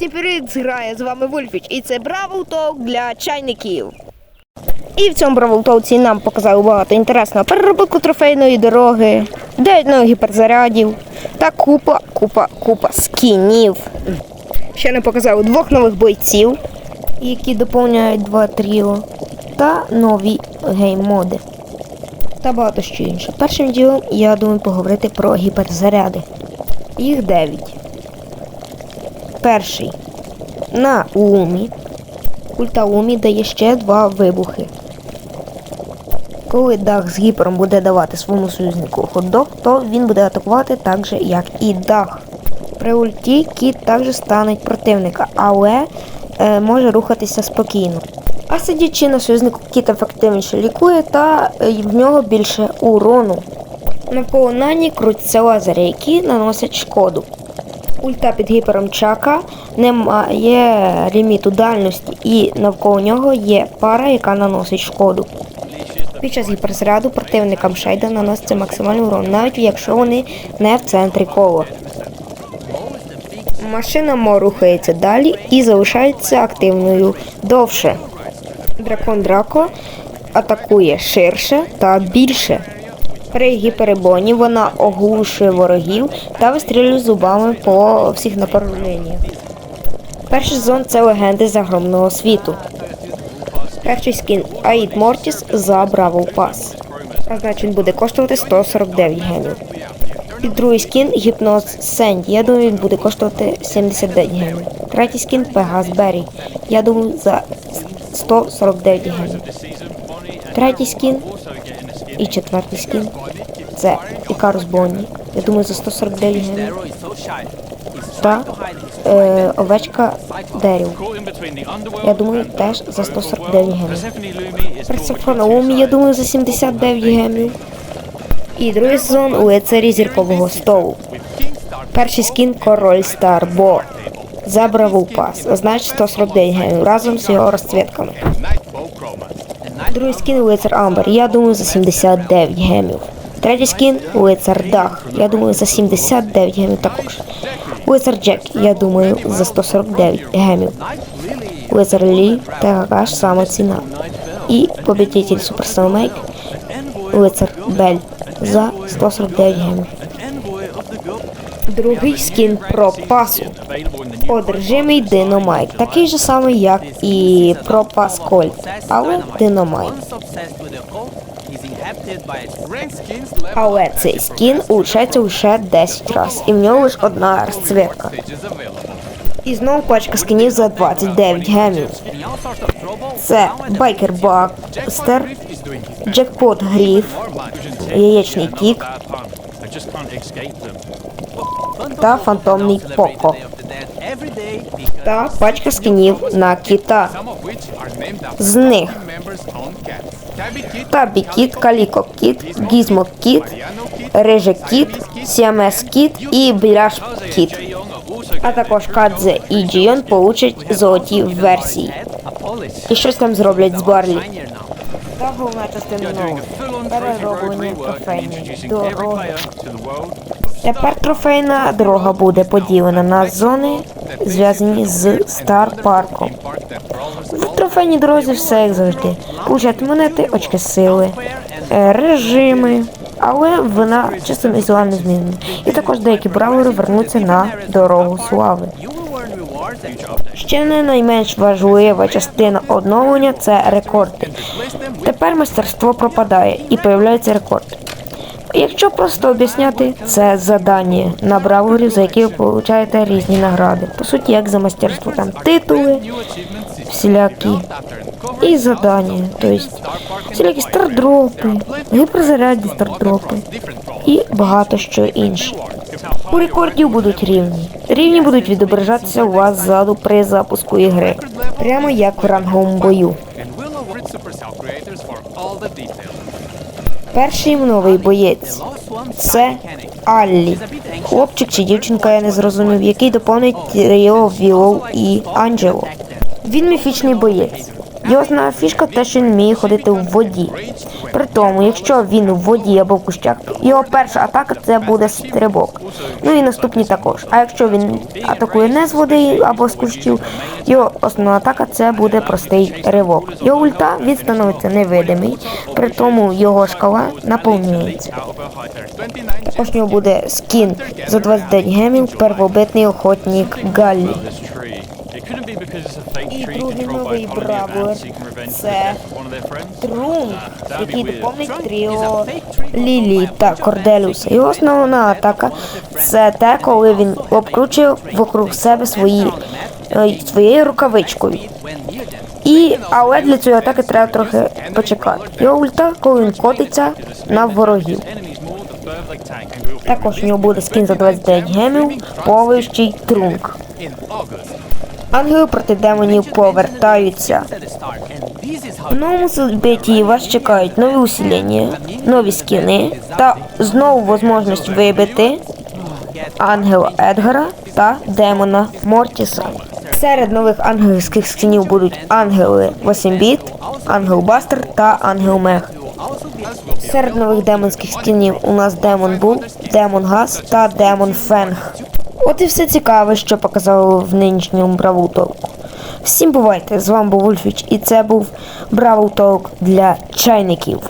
Всім привіт, грає з вами Вольфіч, і це Бравл Толк для чайників. І в цьому Бравл Толці нам показали багато інтересного переробку трофейної дороги, 9 нових гіперзарядів та купа, купа, купа скінів. Ще не показали двох нових бойців, які доповняють два тріо, та нові гейм-моди. Та багато що інше. Першим ділом я думаю поговорити про гіперзаряди. Їх 9. Перший. На Умі. Ульта Умі дає ще два вибухи. Коли дах з гіпером буде давати своєму союзнику ходок, то він буде атакувати так же, як і дах. При ульті кіт також станеть противника, але е, може рухатися спокійно. А сидячи на союзнику, кіт ефективніше лікує та е, в нього більше урону. Навколо Нані крутяться лазери, які наносять шкоду. Ульта під гіпером Чака не має ліміту дальності, і навколо нього є пара, яка наносить шкоду. Під час гіперзаряду противникам Шейда наноситься максимальний урон, навіть якщо вони не в центрі кола. Машина Мо рухається далі і залишається активною довше. Дракон Драко атакує ширше та більше. При гіперебоні вона оглушує ворогів та вистрілює зубами по всіх направленнях. Перший сезон це легенди загромного світу. Перший скін Аїд Мортіс за Бравл Пас. А значить він буде коштувати 149 гемів. І другий скін Гіпноз Сенді. Я думаю, він буде коштувати 79 гемів. Третій скін Пегас Беррі. Я думаю, за 149 гемів. Третій скін і четвертий скін. Це Ікарус Бонні. Я думаю, за 149 гривень. Та е, овечка Деріл. Я думаю, теж за 149 гривень. Персифона Умі, я думаю, за 79 гемів. І другий сезон у лицарі зіркового столу. Перший скін Король Старбо. За Бравл Пас. Значить 149 гемів разом з його розцвітками. Другий скін Лицар Амбер. Я думаю, за 79 гемів. Третій скін Лицар Дах. Я думаю, за 79 гемів також. Лицар Джек, я думаю, за 149 гемів. Лицар Лі, така ж сама ціна. І победитель Super Make Лицар Бель за 149 гемів. Другий скін про пасу. Одержимий Диномайк. Такий же самий, як і про пас Кольт, але Диномайк. Але цей скін улучшається лише 10 разів, і в нього лише одна розцвітка. І знову пачка скінів за 29 гемів. Це Байкер Бакстер, Джекпот Гріф, Яєчний Кік та Фантомний Поко. Та пачка скінів на кіта. З них Табі Кіт, Каліко Кіт, Гізмо Кіт, Реже Кіт, Сіамес Кіт і Біляш Кіт. А також Кадзе і Джіон получать золоті версії. І щось там зроблять з Барлі. Та головна частина нового. Перероблення трофейної дороги. Тепер трофейна дорога буде поділена на зони, зв'язані з Стар Парком. В трофейній дорозі все як завжди. Получати монети, очки сили, е, режими, але вона чисто візуально змінена. І також деякі бравери вернуться на дорогу слави. Ще не найменш важлива частина оновлення це рекорди. Тепер майстерство пропадає і появляються рекорди. Якщо просто об'ясняти, це задання на браворів, за які ви получаєте різні награди. По суті, як за майстерство, там титули, всілякі і задання, тобто всілякі стардропи, гіперзарядні стардропи і багато що інше. У рекордів будуть рівні. Рівні будуть відображатися у вас ззаду при запуску ігри, прямо як в ранговому бою. Перший новий боєць це Аллі. Хлопчик чи дівчинка, я не зрозумів, який доповнить Ріо, Вілоу і Анджело. Він міфічний боєць. Його основна фішка те, що він вміє ходити в воді. При тому, якщо він у воді або в кущах, його перша атака це буде стрибок. Ну і наступні також. А якщо він атакує не з води або з кущів, його основна атака це буде простий ривок. Його ульта він становиться невидимий, при тому його шкала наповнюється. Також нього буде скін за 29 гемів, первобитний охотник Галлі. І другий новий бравлер це Трунк, який доповнить тріо Лілі та Корделюса. Його основна атака це те, коли він обкручує вокруг себе свої, е, своєю рукавичкою. І, але для цієї атаки треба трохи почекати. Його ульта, коли він котиться на ворогів. Також у нього буде скін за 29 гемів, повищий трунк. Ангели проти демонів повертаються. В новому событии вас чекають нові усилення, нові скіни та знову можливість вибити ангела Едгара та демона Мортіса. Серед нових ангельських скінів будуть ангели 8-біт, ангел Бастер та ангел Мех. Серед нових демонських скінів у нас демон Бул, демон Газ та демон Фенг. От і все цікаве, що показали в нинішньому Бравл Толку. Всім бувайте! З вами був Ульфіч, і це був Бравл Толк для чайників.